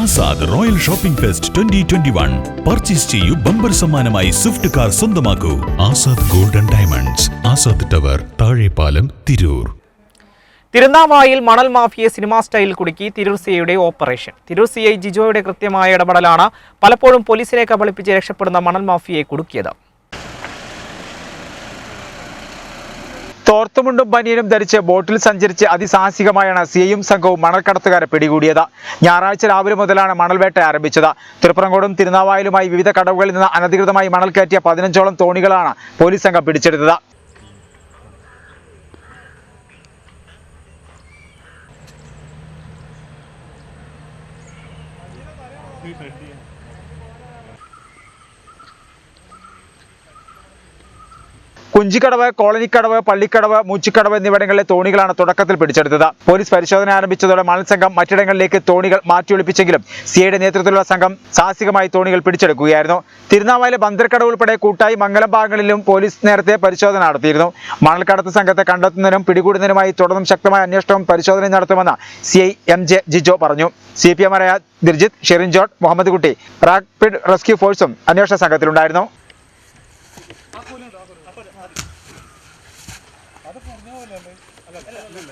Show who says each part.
Speaker 1: Azad royal shopping fest twenty twenty one. Purchase ചെയ്യൂ bumper സമ്മാനമായി Swift car സ്വന്തമാക്കൂ. Azad golden diamonds Azad tower Thazhepalam Tirur.
Speaker 2: തിരുനാവായിൽ മണൽ മാഫിയെ cinema style കുടുക്കി തിരൂർ സിഐയുടെ ഓപ്പറേഷൻ. തിരൂർ സിഐ ജിജോയുടെ കൃത്യമായ ഇടപെടലാണ് പലപ്പോഴും പോലീസിനെ കബളിപ്പിച്ച് രക്ഷപ്പെടുന്ന മണൽ മാഫിയെ കുടുക്കിയത്.
Speaker 3: തോർത്തുമുണ്ടും ബനിയനും ധരിച്ച് ബോട്ടിൽ സഞ്ചരിച്ച് അതിസാഹസികമായാണ് സി ഐയും സംഘവും മണൽക്കടത്തുകാരെ പിടികൂടിയത്. ഞായറാഴ്ച രാവിലെ മുതലാണ് മണൽവേട്ട ആരംഭിച്ചത്. തിരുപ്പറങ്കോടും തിരുനാവായലുമായി വിവിധ കടവുകളിൽ നിന്ന് അനധികൃതമായി മണൽ കയറ്റിയ പതിനഞ്ചോളം തോണികളാണ് പോലീസ് സംഘം പിടിച്ചെടുത്തത്. കുഞ്ചിക്കടവ് കോളനിക്കടവ് പള്ളിക്കടവ് മൂച്ചിക്കടവ് എന്നിവിടങ്ങളിലെ തോണികളാണ് തുടക്കത്തിൽ പിടിച്ചെടുത്തത്. പോലീസ് പരിശോധന ആരംഭിച്ചതോടെ മണൽ സംഘം മറ്റിടങ്ങളിലേക്ക് തോണികൾ മാറ്റിയൊളിപ്പിച്ചെങ്കിലും സിഐയുടെ നേതൃത്വത്തിലുള്ള സംഘം സാഹസികമായി തോണികൾ പിടിച്ചെടുക്കുകയായിരുന്നു. തിരുനാവായിലെ ബന്ദർക്കടവ് ഉൾപ്പെടെ കൂട്ടായി മംഗലം ഭാഗങ്ങളിലും പോലീസ് നേരത്തെ പരിശോധന നടത്തിയിരുന്നു. മണൽക്കടത്ത് സംഘത്തെ കണ്ടെത്തുന്നതിനും പിടികൂടുന്നതിനുമായി തുടർന്നും ശക്തമായ അന്വേഷണവും പരിശോധനയും നടത്തുമെന്ന് C I M J Jijo പറഞ്ഞു. C P എമാരായ Dhirjith Sherin George Muhammad Kutty rapid rescue ഫോഴ്സും അന്വേഷണ സംഘത്തിലുണ്ടായിരുന്നു. അത് കുറഞ്ഞ പോലെ അല്ല അല്ല അല്ല